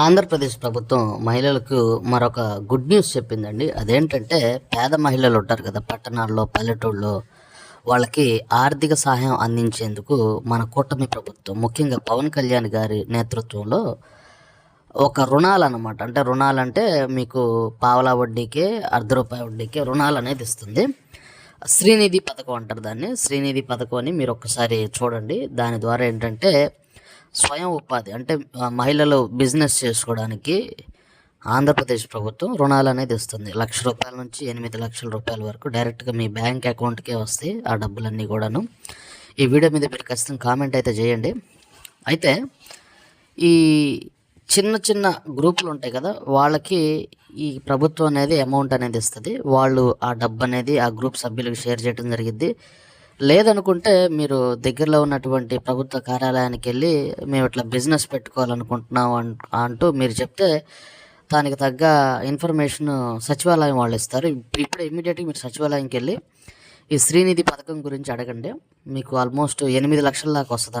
ఆంధ్రప్రదేశ్ ప్రభుత్వం మహిళలకు మరొక గుడ్ న్యూస్ చెప్పిందండి. అదేంటంటే పేద మహిళలు ఉంటారు కదా పట్టణాల్లో పల్లెటూళ్ళలో వాళ్ళకి ఆర్థిక సహాయం అందించేందుకు మన కూటమి ప్రభుత్వం ముఖ్యంగా పవన్ కళ్యాణ్ గారి నేతృత్వంలో ఒక రుణాలు అనమాట అంటే రుణాలు అంటే మీకు పావలా వడ్డీకే అర్ధ రూపాయి వడ్డీకే రుణాలు అనేది ఇస్తుంది. శ్రీనిధి పథకం అంటారు దాన్ని. శ్రీనిధి పథకం అని మీరు ఒక్కసారి చూడండి. దాని ద్వారా ఏంటంటే స్వయం ఉపాధి అంటే మహిళలు బిజినెస్ చేసుకోవడానికి ఆంధ్రప్రదేశ్ ప్రభుత్వం రుణాలు అనేది ఇస్తుంది లక్ష రూపాయల నుంచి ఎనిమిది లక్షల రూపాయల వరకు డైరెక్ట్గా మీ బ్యాంక్ అకౌంట్కే వస్తాయి ఆ డబ్బులన్నీ కూడాను. ఈ వీడియో మీద మీరు ఖచ్చితంగా కామెంట్ అయితే చేయండి. అయితే ఈ చిన్న చిన్న గ్రూపులు ఉంటాయి కదా వాళ్ళకి ఈ ప్రభుత్వం అనేది అమౌంట్ అనేది ఇస్తుంది. వాళ్ళు ఆ డబ్బు అనేది ఆ గ్రూప్ సభ్యులకు షేర్ చేయడం జరిగింది లేదనుకుంటే మీరు దగ్గరలో ఉన్నటువంటి ప్రభుత్వ కార్యాలయానికి వెళ్ళి మేము ఇట్లా బిజినెస్ పెట్టుకోవాలనుకుంటున్నాం అన్- అంటూ మీరు చెప్తే దానికి తగ్గ ఇన్ఫర్మేషన్ సచివాలయం వాళ్ళు ఇస్తారు. ఇప్పుడు ఇప్పుడే ఇమీడియట్గా మీరు సచివాలయంకి వెళ్ళి ఈ శ్రీనిధి పథకం గురించి అడగండి. మీకు ఆల్మోస్ట్ ఎనిమిది లక్షల దాకా వస్తుంది